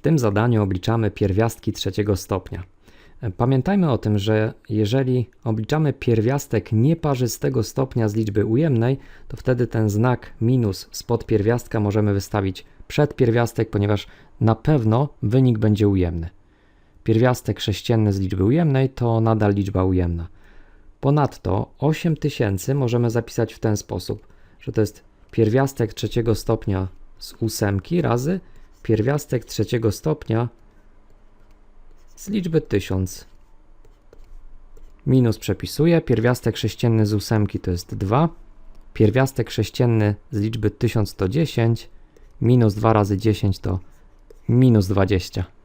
W tym zadaniu obliczamy pierwiastki trzeciego stopnia. Pamiętajmy o tym, że jeżeli obliczamy pierwiastek nieparzystego stopnia z liczby ujemnej, to wtedy ten znak minus spod pierwiastka możemy wystawić przed pierwiastek, ponieważ na pewno wynik będzie ujemny. Pierwiastek sześcienny z liczby ujemnej to nadal liczba ujemna. Ponadto 8000 możemy zapisać w ten sposób, że to jest pierwiastek trzeciego stopnia z ósemki razy pierwiastek trzeciego stopnia z liczby 1000. Minus przepisuję, pierwiastek sześcienny z ósemki to jest 2, pierwiastek sześcienny z liczby 1000 to 10, minus 2 razy 10 to minus 20.